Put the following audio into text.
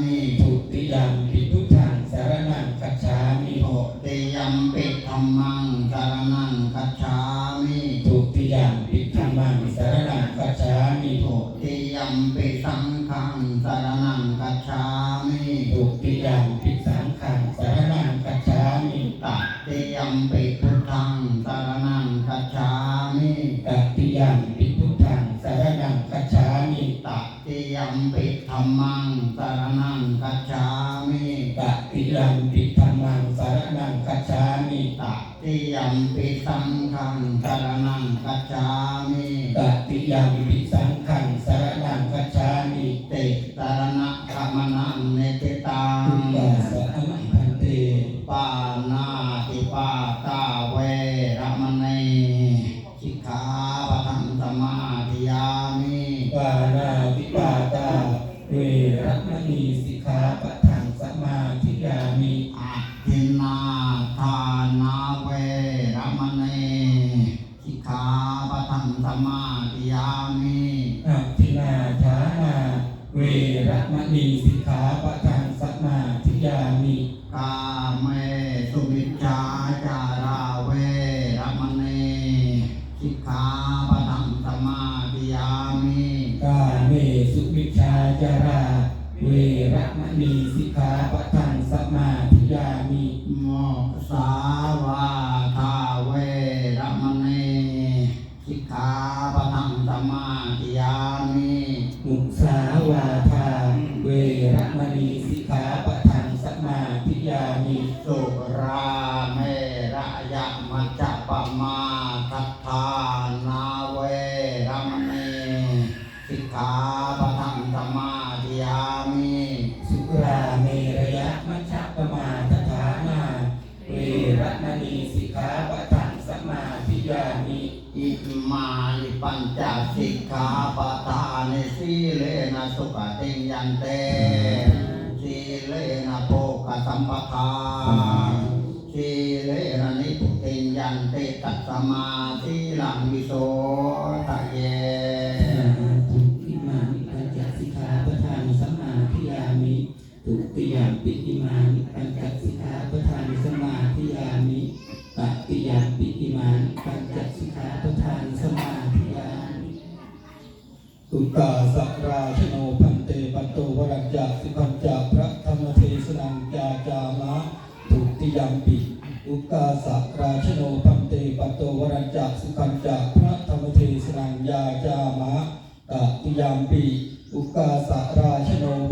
มิทุติยมปิพุทธังสารนังคัจฉามิโตติยัมปิธัมมังสารนังคัจฉามิทุติยมปิธัมมังสารนังคัจฉามิโตติยัมปิสังฆังสารนังคัจฉามิทุติยมปิสังฆังสารนังคัจฉามิตัติยัมปิพุทธังสารนังคัจฉามิตัติยมปิ มปิธัมมังสารนังคัจฉามิตติยัมปิธัมมังสารนังคัจฉามิตติยัมปิสังฆังสารนังคัจฉามิตติยัมปิสังฆังสารนังคัจฉามิเตสารณะธรรมนังเนติตังทุกขสะอมังพันเตปานาติปาตาเวรมณีสิกขาปะทังสมาธิยามิปานาติปา เวรมณีสิกขาปะทังสมาธิยามิอาทินนาทานาเวระมณีสิกขาปะทังสมาธิยามิอัตถินาฐานาเวรมณีสิกขาปะทังสมาธิยามิกาเมสุมิจฉาจา กาเมสุวิชชาจารา เวรมณีสิกขาปะทังสมาธิยามิโมสาวาทาเวระมณีสิกขาปะทังสมาธิยามิมุสาวาทาเวรมณีสิกขาปะทังสมาธิยามิสุราเมระยะมัจจ จสิกขาปะทานสีเลนะสุขติยันเตสีเลนะโภคสัมปทาสีเลนะนิพุติงยันเตตัสสมาสีลังวิโสทะเยทุติมานิปัญจสิกขาปะทังสมาธิยามิทุติยมปิอิมานิปัญจสิกขาปะทังสมาธิยามิตติยมปิอิมานิปัญจสิกขาปะทังสมาธิยา ตุกาสักราชโนพันเตปัตโตวรัญญาสิพัญจาพระธรรมเทศนังจาจามะทุติยมปิอุกาสักราชโนพันเตปัตโตวรัญญาสิพัญจาพระธรรมเทศนังยาจามะตติยมปิอุกาสักราชโนพ